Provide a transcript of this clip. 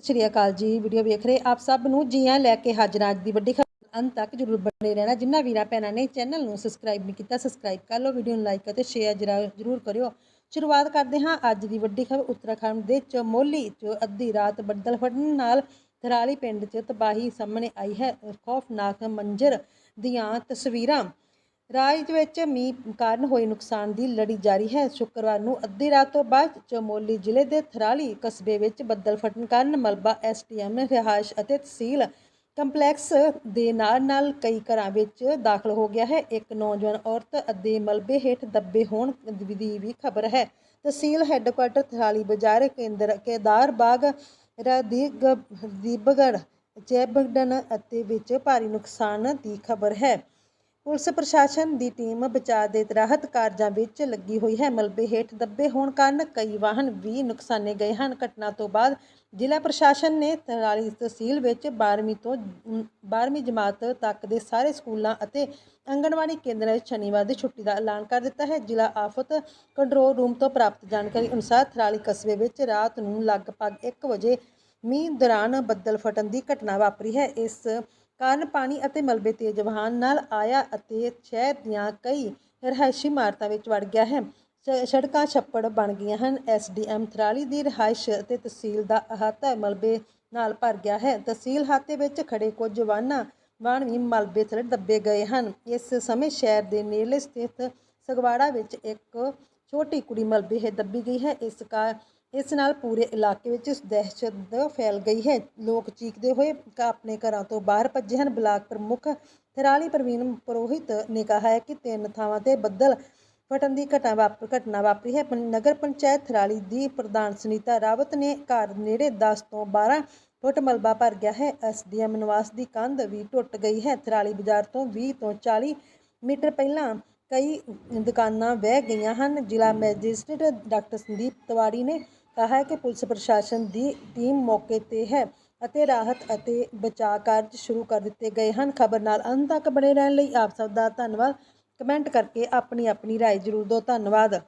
ਸਤਿ ਸ਼੍ਰੀ ਅਕਾਲ ਜੀ, ਵੀਡੀਓ ਵੇਖ ਰਹੇ ਆਪ ਸਭ ਨੂੰ ਜੀਆਂ ਲੈ ਕੇ ਹਾਜ਼ਰ ਅੱਜ ਦੀ ਵੱਡੀ ਖਬਰ। ਅੰਤ ਤੱਕ ਜਰੂਰ ਬਣੇ ਰਹਿਣਾ, ਜਿੰਨਾ ਵੀਰਾਂ ਭੈਣਾਂ ਨੇ ਚੈਨਲ ਨੂੰ ਸਬਸਕ੍ਰਾਈਬ ਨਹੀਂ ਕੀਤਾ, ਸਬਸਕ੍ਰਾਈਬ ਕਰ ਲਓ, ਵੀਡੀਓ ਨੂੰ ਲਾਈਕ ਅਤੇ ਸ਼ੇਅਰ ਜਰੂਰ ਕਰਿਓ। ਸ਼ੁਰੂਆਤ ਕਰਦੇ ਹਾਂ ਅੱਜ ਦੀ ਵੱਡੀ ਖਬਰ, ਉੱਤਰਾਖੰਡ ਦੇ ਚਮੋਲੀ 'ਚ ਅੱਧੀ ਰਾਤ ਬੱਦਲ ਫਟਣ ਨਾਲ ਥਰਾਲੀ ਪਿੰਡ 'ਚ ਤਬਾਹੀ ਸਾਹਮਣੇ ਆਈ ਹੈ। ਖੌਫਨਾਕ ਮੰਜ਼ਰ ਦੀਆਂ ਤਸਵੀਰਾਂ। ਰਾਜ ਵਿੱਚ ਮੀਂਹ ਕਾਰਨ ਹੋਏ ਨੁਕਸਾਨ ਦੀ ਲੜੀ ਜਾਰੀ ਹੈ। ਸ਼ੁੱਕਰਵਾਰ ਨੂੰ ਅੱਧੀ ਰਾਤ ਤੋਂ ਬਾਅਦ ਚਮੋਲੀ ਜ਼ਿਲ੍ਹੇ ਦੇ ਥਰਾਲੀ ਕਸਬੇ ਵਿੱਚ ਬੱਦਲ ਫਟਣ ਕਾਰਨ ਮਲਬਾ ਐਸਟੀਐਮ ਰਿਹਾਇਸ਼ ਅਤੇ ਤਹਿਸੀਲ ਕੰਪਲੈਕਸ ਦੇ ਨਾਲ ਨਾਲ ਕਈ ਘਰਾਂ ਵਿੱਚ ਦਾਖਲ ਹੋ ਗਿਆ ਹੈ। ਇੱਕ ਨੌਜਵਾਨ ਔਰਤ ਅੱਧੇ ਮਲਬੇ ਹੇਠ ਦੱਬੇ ਹੋਣ ਦੀ ਵੀ ਖਬਰ ਹੈ। ਤਹਿਸੀਲ ਹੈੱਡਕੁਆਟਰ ਥਰਾਲੀ ਬਾਜ਼ਾਰ ਕੇਂਦਰ ਕੇਦਾਰ ਬਾਗ ਰਦੀਗ ਦੀਬਗੜ ਅਤੇ ਵਿੱਚ ਭਾਰੀ ਨੁਕਸਾਨ ਦੀ ਖਬਰ ਹੈ। ਪੁਲਿਸ ਪ੍ਰਸ਼ਾਸਨ ਦੀ ਟੀਮ ਬਚਾਅ ਦੇ ਰਾਹਤ ਕਾਰਜਾਂ ਵਿੱਚ ਲੱਗੀ ਹੋਈ ਹੈ। ਮਲਬੇ ਹੇਠ ਦੱਬੇ ਹੋਣ ਕਾਰਨ ਕਈ ਵਾਹਨ ਵੀ ਨੁਕਸਾਨੇ ਗਏ ਹਨ। ਘਟਨਾ ਤੋਂ ਬਾਅਦ ਜ਼ਿਲ੍ਹਾ ਪ੍ਰਸ਼ਾਸਨ ਨੇ ਤਰਾਲੀ ਤਹਿਸੀਲ ਵਿੱਚ 12ਵੀਂ ਤੋਂ 12ਵੀਂ ਜਮਾਤ ਤੱਕ ਦੇ ਸਾਰੇ ਸਕੂਲਾਂ ਅਤੇ ਆਂਗਣਵਾੜੀ ਕੇਂਦਰਾਂ ਵਿੱਚ ਸ਼ਨੀਵਾਰ ਦੀ ਛੁੱਟੀ ਦਾ ਐਲਾਨ ਕਰ ਦਿੱਤਾ ਹੈ। ਜ਼ਿਲ੍ਹਾ ਆਫਤ ਕੰਟਰੋਲ ਰੂਮ ਤੋਂ ਪ੍ਰਾਪਤ ਜਾਣਕਾਰੀ ਅਨੁਸਾਰ ਥਰਾਲੀ ਕਸਬੇ ਵਿੱਚ ਰਾਤ ਨੂੰ ਲਗਭਗ 1 ਵਜੇ ਮੀਂਹ ਦੌਰਾਨ ਬੱਦਲ ਫਟਣ ਦੀ ਘਟਨਾ ਵਾਪਰੀ ਹੈ। ਇਸ ਕਾਰਨ ਪਾਣੀ ਅਤੇ ਮਲਬੇ ਤੇਜ਼ ਵਹਾਨ ਨਾਲ ਆਇਆ ਅਤੇ ਸ਼ਹਿਰ ਦੀਆਂ ਕਈ ਰਿਹਾਇਸ਼ੀ ਇਮਾਰਤਾਂ ਵਿੱਚ ਵੜ ਗਿਆ ਹੈ। ਸ- ਸੜਕਾਂ ਛੱਪੜ ਬਣ ਗਈਆਂ ਹਨ। ਐਸਡੀਐਮ ਥਰਾਲੀ ਦੀ ਰਿਹਾਇਸ਼ ਅਤੇ ਤਹਿਸੀਲ ਦਾ ਅਹਾਤਾ ਮਲਬੇ ਨਾਲ ਭਰ ਗਿਆ ਹੈ। ਤਹਿਸੀਲ ਹਾਤੇ ਵਿੱਚ ਖੜੇ ਕੁਝ ਵਾਹਨਾਂ, ਵਾਹਨ ਵੀ ਮਲਬੇ ਥੱਲੇ ਦੱਬੇ ਗਏ ਹਨ। ਇਸ ਸਮੇਂ ਸ਼ਹਿਰ ਦੇ ਨੇੜਲੇ ਸਥਿਤ ਸਗਵਾੜਾ ਵਿੱਚ ਇੱਕ ਛੋਟੀ ਕੁੜੀ ਮਲਬੇ ਹੇਠ ਦੱਬੀ ਗਈ ਹੈ। ਇਸ ਕਾ ਇਸ ਨਾਲ ਪੂਰੇ ਇਲਾਕੇ ਵਿੱਚ ਦਹਿਸ਼ਤ ਫੈਲ ਗਈ ਹੈ। ਲੋਕ ਚੀਕਦੇ ਹੋਏ ਆਪਣੇ ਘਰਾਂ ਤੋਂ ਬਾਹਰ ਭੱਜੇ ਹਨ। ਬਲਾਕ ਪ੍ਰਮੁੱਖ ਥਰਾਲੀ ਪ੍ਰਵੀਨ ਪੁਰੋਹਿਤ ਨੇ ਕਿਹਾ ਹੈ ਕਿ ਤਿੰਨ ਥਾਵਾਂ ਤੇ ਬੱਦਲ ਫਟਣ ਦੀ ਘਟਨਾ ਵਾਪ ਘਟਨਾ ਵਾਪਰੀ ਹੈ। ਪੰ- ਨਗਰ ਪੰਚਾਇਤ ਥਰਾਲੀ ਦੀ ਪ੍ਰਧਾਨ ਸੁਨੀਤਾ ਰਾਵਤ ਨੇ ਘਰ ਨੇੜੇ 10 ਤੋਂ 12 ਫੁੱਟ ਮਲਬਾ ਭਰ ਗਿਆ ਹੈ। ਐਸਡੀਐਮ ਨਿਵਾਸ ਦੀ ਕੰਧ ਵੀ ਟੁੱਟ ਗਈ ਹੈ। ਥਰਾਲੀ ਬਾਜ਼ਾਰ ਤੋਂ 20 ਤੋਂ 40 ਮੀਟਰ ਪਹਿਲਾਂ ਕਈ ਦੁਕਾਨਾਂ ਵਹਿ ਗਈਆਂ ਹਨ। ਜ਼ਿਲ੍ਹਾ ਮੈਜਿਸਟ੍ਰੇਟ ਡਾਕਟਰ ਸੰਦੀਪ ਤਿਵਾੜੀ ਨੇ ਕਿਹਾ ਹੈ ਕਿ ਪੁਲਿਸ ਪ੍ਰਸ਼ਾਸਨ ਦੀ ਟੀਮ ਮੌਕੇ ਤੇ ਹੈ ਅਤੇ ਰਾਹਤ ਅਤੇ ਬਚਾਅ ਕਾਰਜ ਸ਼ੁਰੂ ਕਰ ਦਿੱਤੇ ਗਏ ਹਨ ਖਬਰ ਨਾਲ ਅੰਤ ਤੱਕ ਬਣੇ ਰਹਿਣ ਲਈ ਆਪ ਸਭ ਦਾ ਧੰਨਵਾਦ ਕਮੈਂਟ ਕਰਕੇ ਆਪਣੀ ਆਪਣੀ رائے ਜ਼ਰੂਰ ਦਿਓ ਧੰਨਵਾਦ